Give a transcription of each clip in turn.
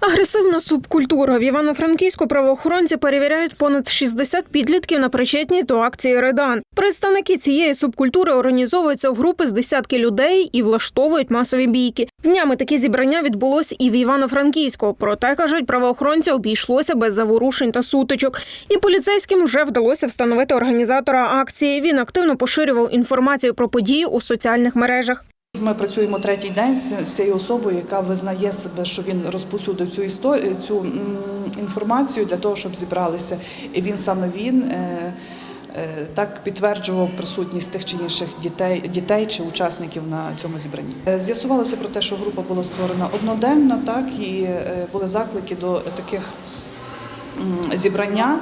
Агресивна субкультура в Івано-Франківську правоохоронці перевіряють понад 60 підлітків на причетність до акції Редан. Представники цієї субкультури організовуються в групи з десятки людей і влаштовують масові бійки. Днями такі зібрання відбулось і в Івано-Франківську. Проте кажуть, правоохоронці обійшлося без заворушень та сутичок. І поліцейським вже вдалося встановити організатора акції. Він активно поширював інформацію про події у соціальних мережах. Ми працюємо третій день з цією особою, яка визнає себе, що він розповсюдив цю історію, цю інформацію для того, щоб зібралися. І він саме він е, е, так підтверджував присутність тих чи інших дітей, дітей чи учасників на цьому зібранні. Е, З'ясувалося про те, що група була створена одноденна, так і були заклики до таких зібрання.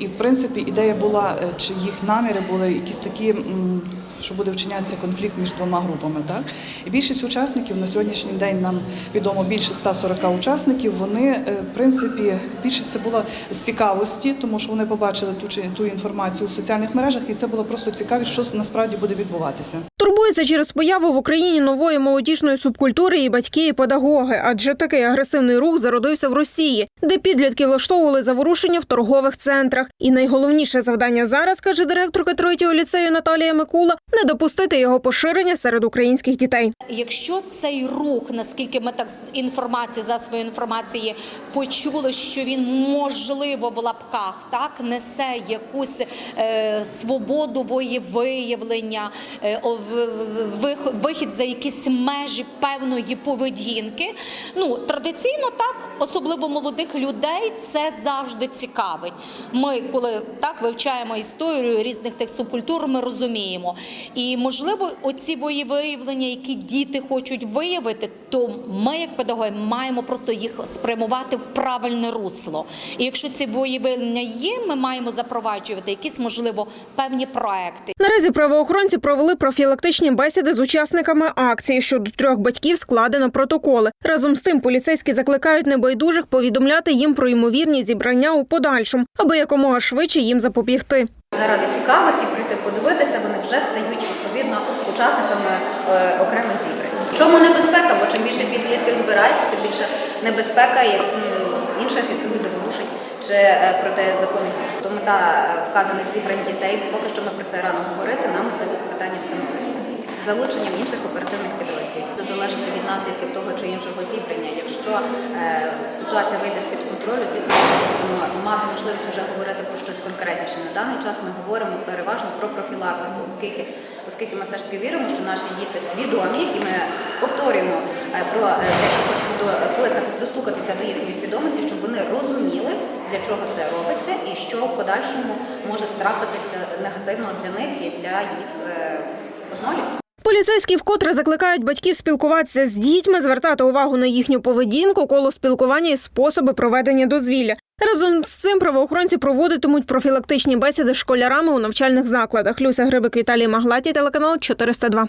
І в принципі ідея була, е, чи їх наміри були якісь такі, що буде вчинятися конфлікт між двома групами. Так і більшість учасників на сьогоднішній день нам відомо більше 140 учасників. Вони е, в принципі більшість це була з цікавості, тому що вони побачили ту чи ту інформацію у соціальних мережах, і це було просто цікавість, що насправді буде відбуватися. Турбуються через появу в Україні нової молодіжної субкультури і батьки, і педагоги, адже такий агресивний рух зародився в Росії, де підлітки влаштовували заворушення в торгових центрах. І найголовніше завдання зараз, каже директорка третього ліцею Наталія Микула, не допустити його поширення серед українських дітей. Якщо цей рух, наскільки ми так з інформації засоби інформації почули, що він можливо в лапках так несе якусь е, свободу воєвиявлення, е, вихід за якісь межі певної поведінки. Ну традиційно так, особливо молодих людей, це завжди цікавить. Ми, коли так вивчаємо історію різних тих субкультур, ми розуміємо. І можливо, оці воєвиявлення, які діти хочуть виявити, то ми, як педагоги, маємо просто їх спрямувати в правильне русло. І якщо ці воєвиявлення є, ми маємо запроваджувати якісь можливо певні проекти. Наразі правоохоронці провели профілактичні бесіди з учасниками акції. Щодо трьох батьків складено протоколи. Разом з тим поліцейські закликають небайдужих повідомляти їм про ймовірні зібрання у подальшому, аби якомога швидше їм запобігти. Заради цікавості прийти подивитися, вони вже стають відповідно учасниками е, окремих зібрань. Чому небезпека? Бо чим більше підлітків збирається, тим більше небезпека інших якихось заворушень чи протизаконних. Тому мета е, вказаних зібрань дітей, поки що ми про це рано говорити, нам це питання встановлюється. Залученням інших оперативних підрозділів. Це залежить від наслідків того чи іншого зібрання. Якщо е, ситуація вийде з під контролю, звісно, ми будемо мати можливість вже говорити про щось конкретніше. На даний час ми говоримо переважно про профілактику, оскільки, оскільки ми все ж таки віримо, що наші діти свідомі, і ми повторюємо е, про е, те, що хочемо докликатись, достукатися до їхньої свідомості, щоб вони розуміли, для чого це робиться, і що в подальшому може страпитися негативно для них і для їх е, однолітків. Поліцейські вкотре закликають батьків спілкуватися з дітьми, звертати увагу на їхню поведінку, коло спілкування і способи проведення дозвілля. Разом з цим правоохоронці проводитимуть профілактичні бесіди з школярами у навчальних закладах. Люся Грибик, Віталій Маглаті, телеканал 402.